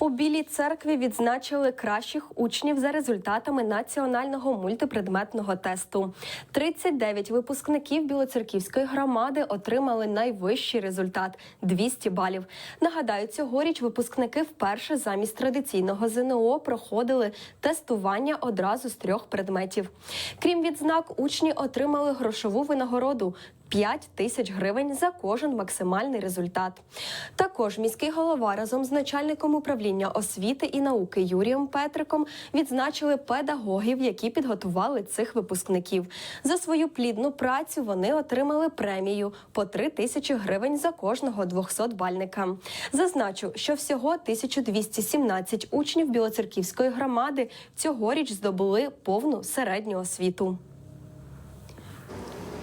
У Білій церкві відзначили кращих учнів за результатами національного мультипредметного тесту. 39 випускників Білоцерківської громади отримали найвищий результат 200 балів. Нагадаю, цьогоріч випускники вперше замість традиційного ЗНО проходили тестування одразу з трьох предметів. Крім відзнак, учні отримали грошову винагороду. 5 тисяч гривень за кожен максимальний результат. Також міський голова разом з начальником управління освіти і науки Юрієм Петриком відзначили педагогів, які підготували цих випускників. За свою плідну працю вони отримали премію по 3 тисячі гривень за кожного 200-бальника. Зазначу, що всього 1217 учнів Білоцерківської громади цьогоріч здобули повну середню освіту.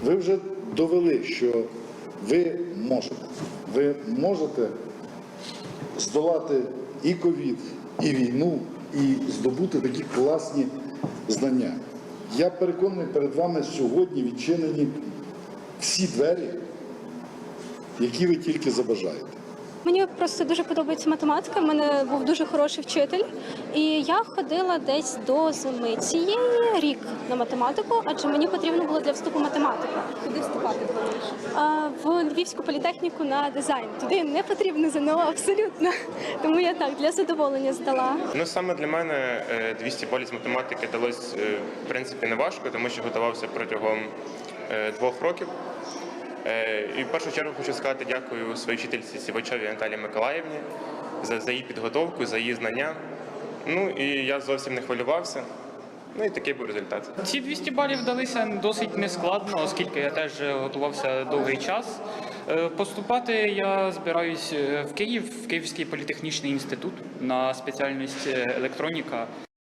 Ви вже довели, що ви можете. Ви можете здолати і ковід, і війну, і здобути такі класні знання. Я переконаний, перед вами сьогодні відчинені всі двері, які ви тільки забажаєте. Мені просто дуже подобається математика. У мене був дуже хороший вчитель, і я ходила десь до зими цієї рік на математику, адже мені потрібно було для вступу математику. Куди вступати плануєш? А в Львівську політехніку на дизайн. Туди не потрібно ЗНО абсолютно. Тому я так для задоволення здала. Ну саме для мене е, 200 балів з математики далось е, в принципі не важко, тому що готувався протягом е, двох років. Е, І в першу чергу хочу сказати дякую своїй вчительці Сівачовій Наталії Миколаївні за, за її підготовку, за її знання. Ну і я зовсім не хвилювався. Ну і такий був результат. Ці 200 балів далися досить нескладно, оскільки я теж готувався довгий час. Е, Поступати я збираюсь е, в Київ, в Київський політехнічний інститут на спеціальність електроніка.